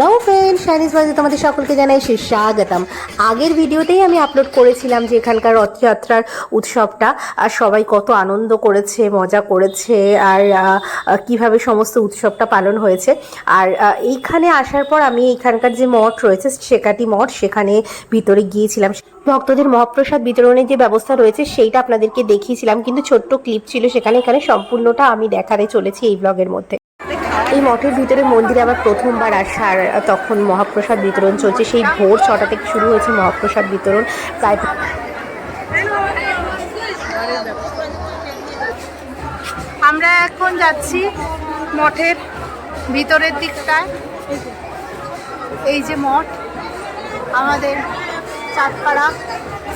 Hello friend শাইনিজ বাজে তোমাদের সকলকে জানাই সে স্বাগতম আগের ভিডিওতেই আমি আপলোড করেছিলাম যে এখানকার রথযাত্রার উৎসবটা, আর সবাই কত আনন্দ করেছে, মজা করেছে, আর কীভাবে সমস্ত উৎসবটা পালন হয়েছে। আর এইখানে আসার পর আমি এখানকার যে মঠ রয়েছে শেকাটি মঠ, সেখানে ভিতরে গিয়েছিলাম। ভক্তদের মহাপ্রসাদ বিতরণের যে ব্যবস্থা রয়েছে, সেইটা আপনাদেরকে দেখিয়েছিলাম। কিন্তু ছোট্ট ক্লিপ ছিল সেখানে, এখানে সম্পূর্ণটা আমি দেখাতে চলেছি এই ব্লগের মধ্যে। এই মঠের ভিতরে মন্দিরে আবার প্রথমবার আসার তখন মহাপ্রসাদ বিতরণ চলছে। সেই ভোর ছটা থেকে শুরু হয়েছে মহাপ্রসাদ বিতরণ। প্রায় আমরা এখন যাচ্ছি মঠের ভিতরের দিকটায়। এই যে মঠ, আমাদের চাঁদপাড়া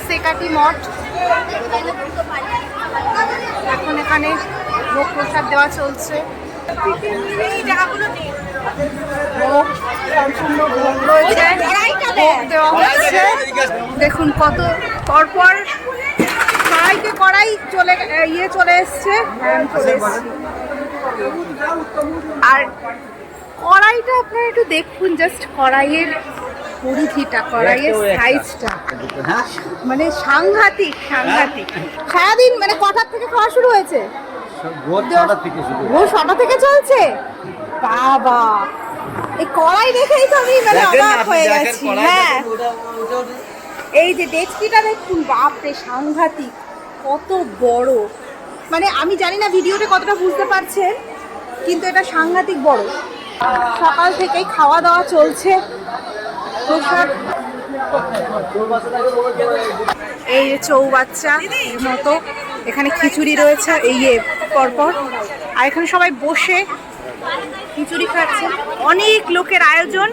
সেকাটি মঠ। এখন এখানে ভোগ প্রসাদ দেওয়া চলছে। দেখুন কত পরপর কড়াইতে কড়াই চলে ইয়ে চলে এসছে হ্যাঁ, চলে এসছে। আর কড়াইটা আপনারা একটু দেখুন জাস্ট কড়াইয়ের পরিধিটা কড়াইয়ের সাইজটা মানে সাংঘাতিক সাংঘাতিক। সারাদিন মানে কটার থেকে খাওয়া শুরু হয়েছে? ভোর ছটা থেকে চলছে? বাবা। এই কড়াই দেখেই তো আমি মানে অবাক হয়ে গেছি। হ্যাঁ। এই যে ডেচকিটা দেখুন বাপরে সাংঘাতিক। কত বড়। মানে আমি জানি না ভিডিওতে কতটা বুঝতে পারছেন কিন্তু এটা সাংঘাতিক বড়। সকাল থেকেই খাওয়া দাওয়া চলছে। প্রসাদ। এই যে চৌবাচ্চা এর মতো। এখানে খিচুড়ি রয়েছে এই যে পরপর। আর এখানে সবাই বসে খিচুড়ি খাচ্ছে। অনেক লোকের আয়োজন।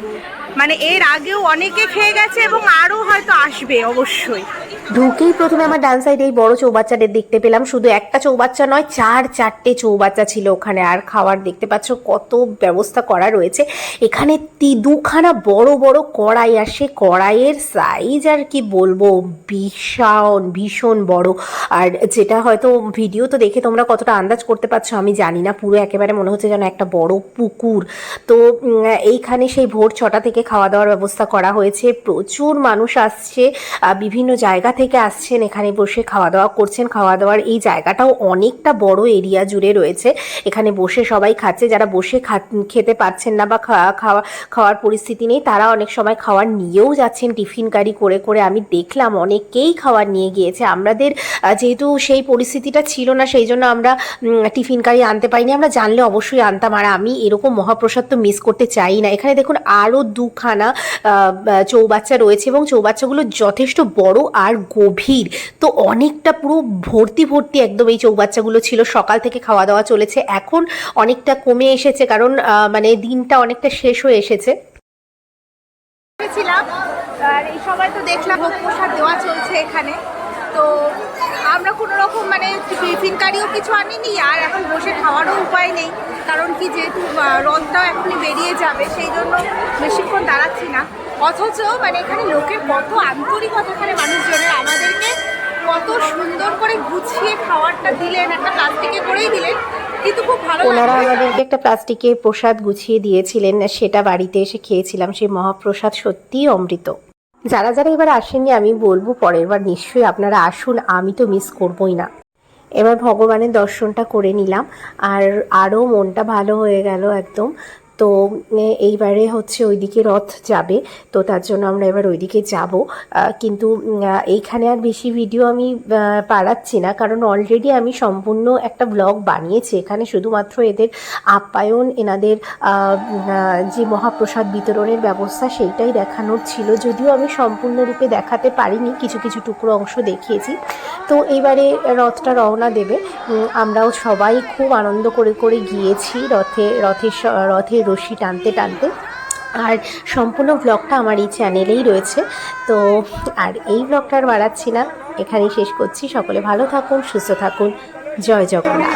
মানে এর আগেও অনেকে খেয়ে গেছে এবং আরও হয়তো আসবে অবশ্যই। ঢুকেই প্রথমে আমার ডান সাইডে এই বড় চৌবাচ্চাদের দেখতে পেলাম। শুধু একটা চৌবাচ্চা নয়, চার চারটে চৌবাচ্চা ছিল ওখানে। আর খাওয়ার দেখতে পাচ্ছ কত ব্যবস্থা করা রয়েছে। এখানে তি দুখানা বড় বড় কড়াই আর সে কড়াইয়ের সাইজ আর কি বলব, ভীষণ ভীষণ বড়। আর যেটা হয়তো ভিডিও তো দেখে তোমরা কতটা আন্দাজ করতে পারছ, আমি জানি না। পুরো একেবারে মনে হচ্ছে যেন একটা বড় পুকুর। তো এইখানে সেই ভোর ছটা থেকে খাওয়া দাওয়ার ব্যবস্থা করা হয়েছে। প্রচুর মানুষ আসছে। বিভিন্ন জায়গা থেকে আসছেন, এখানে বসে খাওয়া দাওয়া করছেন। খাওয়া দাওয়ার এই জায়গাটাও অনেকটা বড় এরিয়া জুড়ে রয়েছে। এখানে বসে সবাই খাচ্ছে। যারা বসে খেতে পারছেন না বা খাওয়া, খাওয়ার পরিস্থিতি নেই, তারা অনেক সময় খাওয়ার নিয়েও যাচ্ছেন। টিফিন গাড়ি করে করে আমি দেখলাম অনেকেই খাওয়ার নিয়ে গিয়েছে। আমাদের যেহেতু সেই পরিস্থিতিটা ছিল না, সেই জন্য আমরা টিফিন গাড়ি আনতে পারিনি। আমরা জানলে অবশ্যই আনতাম। আর আমি এরকম মহাপ্রসাদ তো মিস করতে চাই না। এখানে দেখুন আরও দুখানা চৌবাচ্চা রয়েছে এবং চৌবাচ্চাগুলো যথেষ্ট বড় আর গভীর। তো অনেকটা পুরো ভর্তি ভর্তি একদম এই চৌবাচ্চাগুলো ছিল। সকাল থেকে খাওয়া দাওয়া চলেছে। এখন অনেকটা কমে এসেছে কারণ মানে দিনটা অনেকটা শেষ হয়ে এসেছে। আর এই সবাই তো দেখলাম ভোগ প্রসাদ দেওয়া চলছে এখানে। তো আমরা কোনো রকম মানে টিফিন কারিও কিছু আনিনি। আর এখন বসে খাওয়ারও উপায় নেই। কারণ কি যেহেতু রথটাও এখনই বেরিয়ে যাবে, সেই জন্য বেশিক্ষণ দাঁড়াচ্ছি না। অথচ মানে এখানে লোকের কত আন্তরিকতা এখানে মানুষজনের আমাদেরকে কত সুন্দর করে গুছিয়ে খাবারটা দিলেন, একটা প্লাস্টিকে করেই দিলেন ওনারা আমাদেরকে একটা প্লাস্টিকে প্রসাদ গুছিয়ে দিয়েছিলেন, সেটা বাড়িতে এসে খেয়েছিলাম, সেই মহাপ্রসাদ সত্যিই অমৃত। যারা যারা এবার আসেননি, আমি বলব পরের বার নিশ্চয়ই আপনারা আসুন, আমি তো মিস করবই না। এবার ভগবানের দর্শনটা করে নিলাম, আর আরও মনটা ভালো হয়ে গেল একদম। তো এইবারে হচ্ছে ওইদিকে রথ যাবে, তো তার জন্য আমরা এবার ওইদিকে যাব। কিন্তু এইখানে আর বেশি ভিডিও আমি পাড়াচ্ছি না, কারণ অলরেডি আমি সম্পূর্ণ একটা ব্লগ বানিয়েছি। এখানে শুধুমাত্র এদের আপ্যায়ন, এনাদের যে মহাপ্রসাদ বিতরণের ব্যবস্থা, সেইটাই দেখানোর ছিল। যদিও আমি সম্পূর্ণরূপে দেখাতে পারিনি, কিছু কিছু টুকরো অংশ দেখিয়েছি। তো এইবারে রথটা রওনা দেবে। আমরাও সবাই খুব আনন্দ করে করে গিয়েছি রথে, রথের রথের রশি টানতে টানতে। আর সম্পূর্ণ ব্লগটা আমার এই চ্যানেলেই রয়েছে। তো আর এই ব্লগটা আর বাড়াচ্ছি না এখানেই শেষ করছি। সকলে ভালো থাকুন, সুস্থ থাকুন। জয় জগন্নাথ।